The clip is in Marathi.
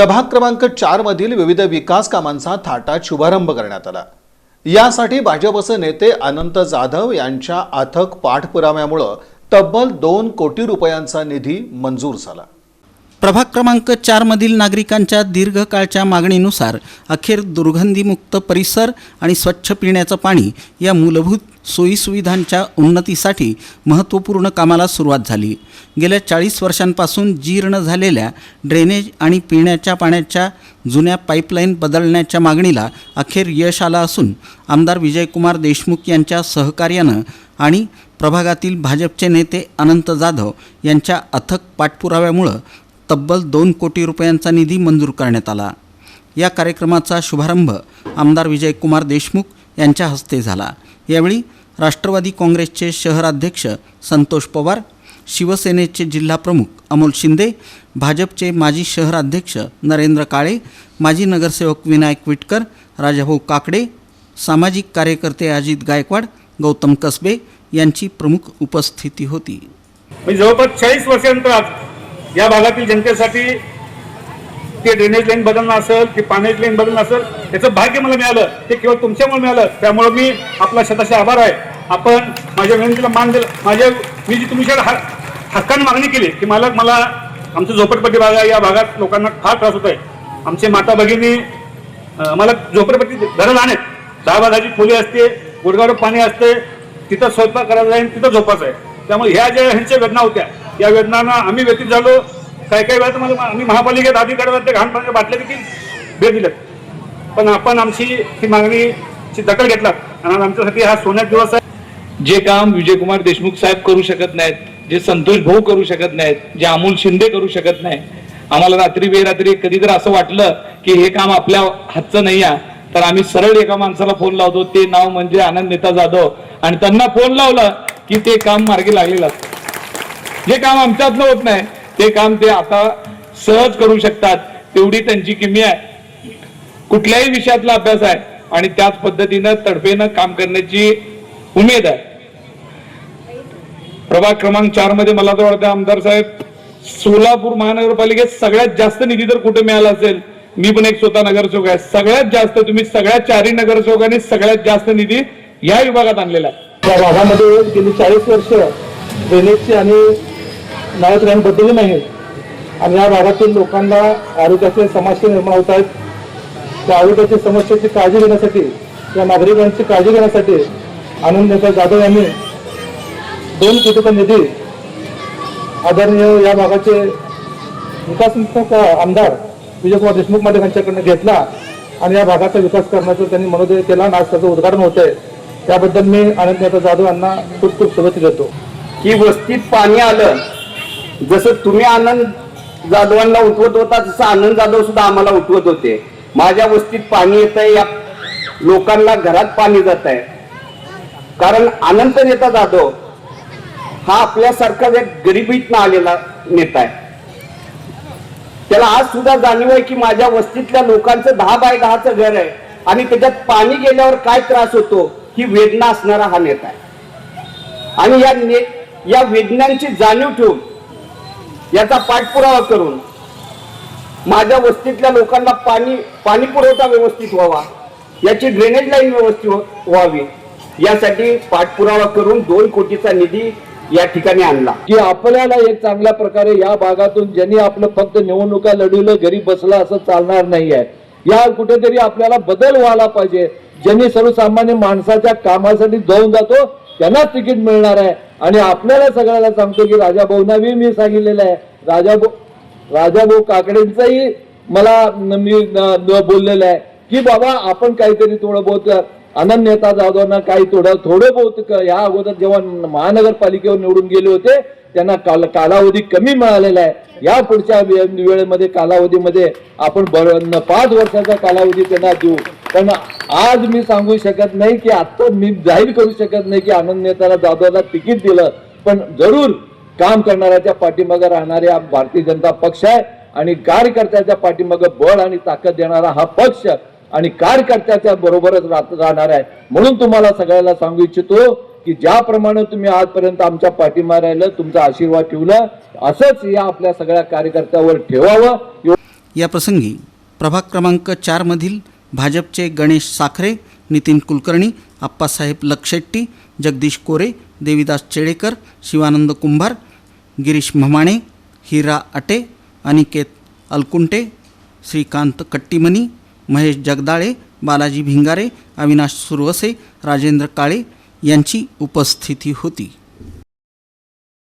प्रभाग क्रमांक चारमधील विविध विकास कामांचा थाटात शुभारंभ करण्यात आला. यासाठी भाजपचे नेते अनंत जाधव यांच्या अथक पाठपुराव्यामुळं तब्बल दोन कोटी रुपयांचा निधी मंजूर झाला. प्रभाग क्रमांक चारमधील नागरिकांच्या दीर्घकाळच्या मागणीनुसार अखेर दुर्गंधीमुक्त परिसर आणि स्वच्छ पिण्याचं पाणी या मूलभूत सोयीसुविधांच्या उन्नतीसाठी महत्त्वपूर्ण कामाला सुरुवात झाली. गेल्या चाळीस वर्षांपासून जीर्ण झालेल्या ड्रेनेज आणि पिण्याच्या पाण्याच्या जुन्या पाईपलाईन बदलण्याच्या मागणीला अखेर यश आलं असून आमदार विजयकुमार देशमुख यांच्या सहकार्यानं आणि प्रभागातील भाजपचे नेते अनंत जाधव यांच्या अथक पाठपुराव्यामुळं तब्बल दोन कोटी रुपयांचा निधी मंजूर करण्यात आला. या कार्यक्रमाचा शुभारंभ आमदार विजयकुमार देशमुख यांच्या हस्ते झाला. यावेळी राष्ट्रवादी काँग्रेसचे शहराध्यक्ष संतोष पवार शिवसेनेचे जिल्हाप्रमुख अमोल शिंदे भाजपचे माजी शहराध्यक्ष नरेंद्र काळे माजी नगरसेवक विनायक विटकर राजाभाऊ काकडे सामाजिक कार्यकर्ते अजित गायकवाड गौतम कसबे यांची प्रमुख उपस्थिती होती. जवळपास चाळीस वर्षानंतर या भागातील जनतेसाठी ते ड्रेनेज लाईन बदलणं असेल की पाण्याची लाईन बदलणं असेल याचं भाग्य मला मिळालं. ते केवळ तुमच्यामुळे मिळालं. त्यामुळे मी आपला शताशा आभार आहे. आपण माझ्या विनंतीला मान दिला. माझ्या मी जी तुमच्याकडे हा हक्काने मागणी केली की मला मला आमचं झोपडपट्टी भाग आहे या भागात लोकांना फार त्रास होत आहे आमचे माता भगिनी मला झोपडपट्टी घरं लहान आहेत. दहा बाजाची खोली असते गुडगाड पाणी असते तिथं स्वयंपाक करायला जाईल तिथं झोपायचं आहे. त्यामुळे ह्या ज्या ह्यांच्या वेदना होत्या या वेदनांना आम्ही व्यतीत झालो. काही काही वेळा तुम्हाला आम्ही महापालिकेत अधिकारी ते घाण बाटले बाटल्या देखील भेट दिल्यात. पण आपण आमची ही मागणीची दखल घेतला आणि आमच्यासाठी हा सोन्यात दिवस आहे. जे काम विजयकुमार देशमुख साहेब करू शकत नाहीत जे संतोष भाऊ करू शकत नाहीत जे अमोल शिंदे करू शकत नाही आम्हाला रात्री बेरात्री कधी तर असं वाटलं की हे काम आपल्या हातचं नाही आहे तर आम्ही सरळ एका माणसाला फोन लावतो. ते नाव म्हणजे आनंद नेता जाधव. आणि त्यांना फोन लावलं की ते काम मार्गी लागलेलं असतं. जे काम आमच्यातनं होत नाही ते काम ते आता सहज करू शकतात. तेवढी त्यांची किमी आहे. कुठल्याही विषयातला अभ्यास आहे आणि त्याच पद्धतीनं तडफेनं काम करण्याची उमेद आहे. प्रभाग क्रमांक चारमध्ये मला तर वाटतं आमदार साहेब सोलापूर महानगरपालिकेत सगळ्यात जास्त निधी जर कुठे मिळाला असेल मी पण एक स्वतः नगरसेवक आहे. सगळ्यात जास्त तुम्ही सगळ्या चारही नगरसेवकांनी सगळ्यात जास्त निधी या विभागात आणलेला आहे. या भागामध्ये गेली चाळीस वर्ष ड्रेनेजची आणि नळाची लाईन बदलली नाही. आणि या भागातील लोकांना आरोग्याचे समस्या निर्माण होत आहेत. त्या आरोग्याच्या समस्येची काळजी घेण्यासाठी या नागरिकांची काळजी घेण्यासाठी आनंद नेता जाधव यांनी दोन कोटीचा निधी आदरणीय या भागाचे विकास आमदार विजयकुमार देशमुखमध्ये यांच्याकडनं घेतला आणि या भागाचा विकास करण्याचा त्यांनी मनोदय केला आणि आज त्याचं उद्घाटन होत आहे त्याबद्दल मी आनंद नेता जाधव यांना खूप खूप शुभेच्छा देतो. की वस्तीत पाणी आलं जसं तुम्ही आनंद जाधवांना उठवत होता तसं आनंद जाधव सुद्धा आम्हाला उठवत होते. माझ्या वस्तीत पाणी येत आहे या लोकांना घरात पाणी जात आहे. कारण अनंत नेता जाधव हा आपल्यासारखा एक गरिबीतनं आलेला नेता आहे. त्याला आज सुद्धा जाणीव आहे की माझ्या वस्तीतल्या लोकांचं दहा बाय दहाचं घर आहे आणि त्याच्यात पाणी गेल्यावर काय त्रास होतो ही वेदना असणारा हा नेता आहे. आणि या ने या वेदनांची जाणीव ठेवून याचा पाठपुरावा करून माझ्या वस्तीतल्या लोकांना पाणी पाणी पुरवठा व्यवस्थित व्हावा याची ड्रेनेज लाईन व्यवस्थित व्हावी यासाठी पाठपुरावा करून दोन कोटीचा निधी या ठिकाणी आणला. की आपल्याला एक चांगल्या प्रकारे या भागातून ज्यांनी आपलं फक्त निवडणुका लढवलं घरी बसलं असं चालणार नाही आहे या कुठेतरी आपल्याला बदल व्हायला पाहिजे. ज्यांनी सर्वसामान्य माणसाच्या कामासाठी जाऊन जातो त्यांनाच तिकीट मिळणार आहे. आणि आपल्याला सगळ्याला सांगतो की राजाभाऊंना बी मी सांगितलेलं आहे. राजा भाऊ राजा भाऊ काकडेंचाही मला मी बोललेलं आहे की बाबा आपण काहीतरी थोडं बहुत अनन्यता जाधवना काही थोडं थोडं बहुत ह्या या अगोदर जेव्हा महानगरपालिकेवर निवडून गेले होते त्यांना काल कालावधी कमी मिळालेला आहे. या पुढच्या वेळेमध्ये कालावधीमध्ये आपण बर- पाच वर्षाचा कालावधी त्यांना देऊ. पण आज मी सांगू शकत नाही की आत्ता मी जाहीर करू शकत नाही की आनंद नेताला जाधवला तिकीट दिलं. पण जरूर काम करणाऱ्याच्या पाठीमागे राहणाऱ्या भारतीय जनता पक्ष आहे आणि कार्यकर्त्याच्या पाठीमागे बळ आणि ताकद देणारा हा पक्ष आणि कार्यकर्त्याच्या बरोबरच राहत- राहणार आहे. म्हणून तुम्हाला सगळ्याला सांगू इच्छितो की ज्याप्रमाणे तुम्ही आजपर्यंत आमच्या पाठीमा राहिलं तुमचा आशीर्वाद ठेवलं असंच या आपल्या सगळ्या कार्यकर्त्यावर ठेवावं. याप्रसंगी प्रभाग क्रमांक चारमधील भाजपचे गणेश साखरे नितीन कुलकर्णी आप्पासाहेब लक्षेट्टी जगदीश कोरे देविदास चेडेकर शिवानंद कुंभार गिरीश म्हमाणे हिरा अटे अनिकेत अलकुंटे श्रीकांत कट्टीमनी महेश जगदाळे बालाजी भिंगारे अविनाश सुरवसे राजेंद्र काळे यांची उपस्थिती होती.